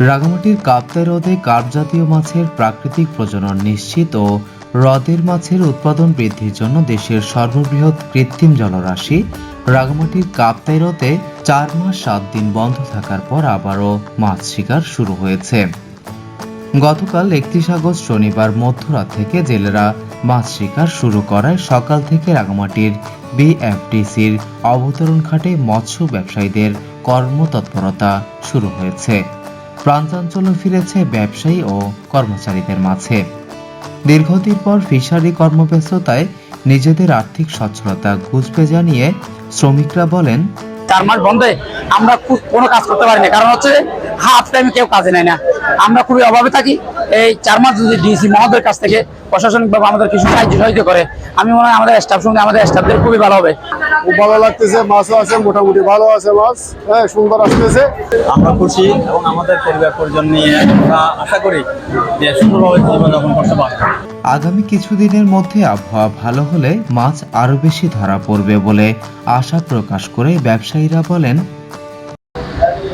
রাঙামাটির কাপ্তাই হ্রদে কার্প জাতীয় মাছের প্রাকৃতিক প্রজনন নিশ্চিত ও হ্রদের মাছের উৎপাদন বৃদ্ধির জন্য দেশের সর্ববৃহৎ কৃত্রিম জলরাশি রাঙামাটির কাপ্তাই হ্রদে চার মাস সাত দিন বন্ধ থাকার পর আবারও মাছ শিকার শুরু হয়েছে। গতকাল একত্রিশ আগস্ট শনিবার মধ্যরাত থেকে জেলেরা মাছ শিকার শুরু করায় সকাল থেকে রাঙামাটির বিএফটিসির অবতরণ ঘাটে মৎস্য ব্যবসায়ীদের কর্মতৎপরতা শুরু হয়েছে। প্রাণচাঞ্চল্য ফিরেছে ব্যবসায়ী ও কর্মচারীদের মাঝে। দীর্ঘদিন পর ফিশারি কর্মব্যস্ততায় নিজেদের আর্থিক সচ্ছলতা ঘুচবে জানিয়ে শ্রমিকরা বলেন, চার মাস বন্ধে আমরা কোনো কাজ করতে পারি না কারণ হচ্ছে হাফ টাইম কেউ কাজে নেয় না। আমরা খুবই অভাবে থাকি। এই চার মাস যদি ডিসি মহোদয়ের কাছ থেকে প্রশাসনিকভাবে আমাদের কিছু সাহায্য সহযোগিতা করে, আমি মনে হয় আমাদের স্টাফ সঙ্গে আমাদের স্টাফদের খুবই ভালো হবে। খুব ভালো লাগতেছে মাছও আছে মোটামুটি ভালো আছে মাছ। হ্যাঁ সুন্দর আসতেছে। আমরা খুশি এবং আমাদের পরিবার পরিজন নিয়ে আমরা আশা করি যে সুন্দরভাবে জীবনযাপন করতে পারব। আগামী কিছুদিনের মধ্যে আবহাওয়া ভালো হলে মাছ আরও বেশি ধরা পড়বে বলে আশা প্রকাশ করে ব্যবসায়ীরা বলেন।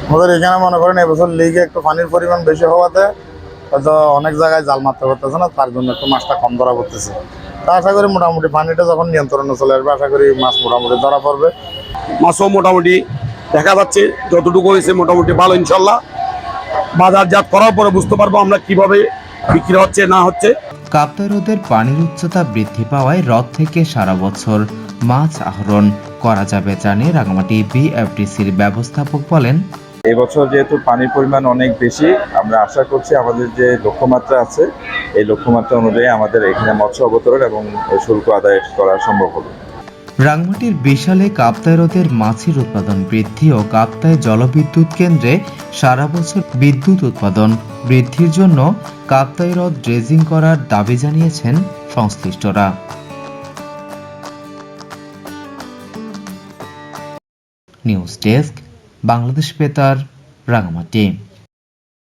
আমাদের এখানে মনে করেন এবছর লিগে একটু পানির পরিমাণ বেশি হওয়াতে হয়তো অনেক জায়গায় জাল মারতে পারতেছে না তার জন্য একটু মাছটা কম ধরা পড়তেছে। তা আশা করি মোটামুটি পানিটা যখন নিয়ন্ত্রণে চলে আসবে আশা করি মাছ মোটামুটি ধরা পড়বে। মাছও মোটামুটি দেখা যাচ্ছে যতটুকু হয়েছে মোটামুটি ভালো ইনশাল্লাহ। বাজারজাত করার পরে বুঝতে পারব আমরা কীভাবে বিক্রি হচ্ছে না হচ্ছে। কাপ্তাই হ্রদের পানির উচ্চতা বৃদ্ধি পাওয়ায় হ্রদ থেকে সারা বছর মাছ আহরণ করা যাবে জানিয়ে রাঙামাটি বিএফটিসির ব্যবস্থাপক বলেন। এবছর যেহেতু পানির পরিমাণ অনেক বেশি, আমরা আশা করছি আমাদের যে লক্ষ্যমাত্রা আছে, এই লক্ষ্যমাত্রা অনুযায়ী আমাদের এখানে মৎস্য অবতরণ এবং শুল্ক আদায় করা সম্ভব হবে। রাঙামাটির বিশালে কাপ্তাই হ্রদের মাছের উৎপাদন বৃদ্ধি ও কাপ্তাই জলবিদ্যুৎ কেন্দ্রে সারা বছর বিদ্যুৎ উৎপাদন বৃদ্ধির জন্য কাপ্তাই হ্রদ ড্রেজিং করার দাবি জানিয়েছেন সংশ্লিষ্টরা। নিউজ ডেস্ক বাংলাদেশ বেতার রাঙামাটি